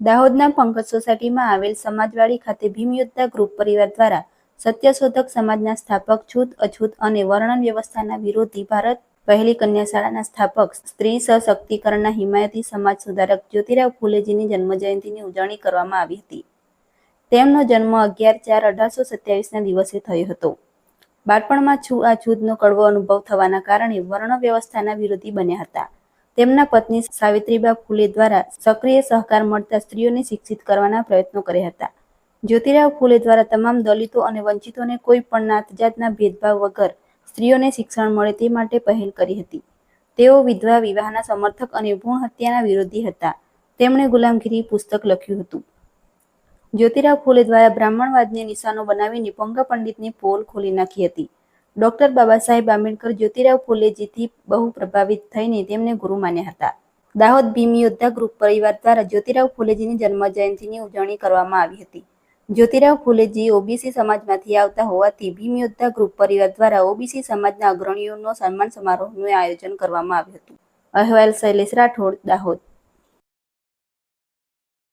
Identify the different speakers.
Speaker 1: દાહોદના પંકજ સોસાયટીમાં આવેલ સમાજવાડી ખાતે ભીમ યોદ્ધા ગ્રુપ પરિવાર દ્વારા સત્યશોધક સમાજના સ્થાપક છૂત અછૂત અને વર્ણન વ્યવસ્થાના વિરોધી ભારત પહેલી કન્યાશાળાના સ્થાપક, સ્ત્રી સશક્તિકરણના હિમાયતી સમાજ સુધારક જ્યોતિરાવ ફૂલેજીની જન્મજયંતિની ઉજવણી કરવામાં આવી હતી. તેમનો જન્મ અગિયાર ચાર અઢારસો સત્યાવીસના દિવસે થયો હતો. બાળપણમાં છૂ, આ છૂતનો કડવો અનુભવ થવાના કારણે વર્ણ વ્યવસ્થાના વિરોધી બન્યા હતા. તેમના પત્ની સાવિત્રીબા ફૂલે દ્વારા સક્રિય સહકાર મળતા સ્ત્રીઓને શિક્ષિત કરવાના પ્રયત્નો કર્યા હતા. જ્યોતિરાવ ફૂલે દ્વારા તમામ દલિતો અને વંચિતોને કોઈ પણ નાતજાતના ભેદભાવ વગર સ્ત્રીઓને શિક્ષણ મળે તે માટે પહેલ કરી હતી. તેઓ વિધવા વિવાહના સમર્થક અને ભૂણ હત્યાના વિરોધી હતા. તેમણે ગુલામગીરી પુસ્તક લખ્યું હતું. જ્યોતિરાવ ફૂલે દ્વારા બ્રાહ્મણવાદને નિશાનો બનાવીને પંગા પંડિતની પોલ ખોલી નાખી હતી. ડોક્ટર બાબા સાહેબ આંબેડકર જ્યોતિરાવ ફૂલેજીથી બહુ પ્રભાવિત થઈને તેમને ગુરુ માન્યા હતા. દાહોદ ભીમ યોદ્ધા ગ્રુપ પરિવાર દ્વારા જ્યોતિરાવ ફૂલેજીની જન્મ જયંતિની ઉજવણી કરવામાં આવી હતી. જ્યોતિરાવ ફૂલેજી ઓબીસી સમાજમાંથી આવતા હોવાથી ભીમ યોદ્ધા ગ્રુપ પરિવાર દ્વારા ઓબીસી સમાજના અગ્રણીઓનો સન્માન સમારોહનું આયોજન કરવામાં આવ્યું હતું. અહેવાલ શૈલેષ રાઠોડ, દાહોદ.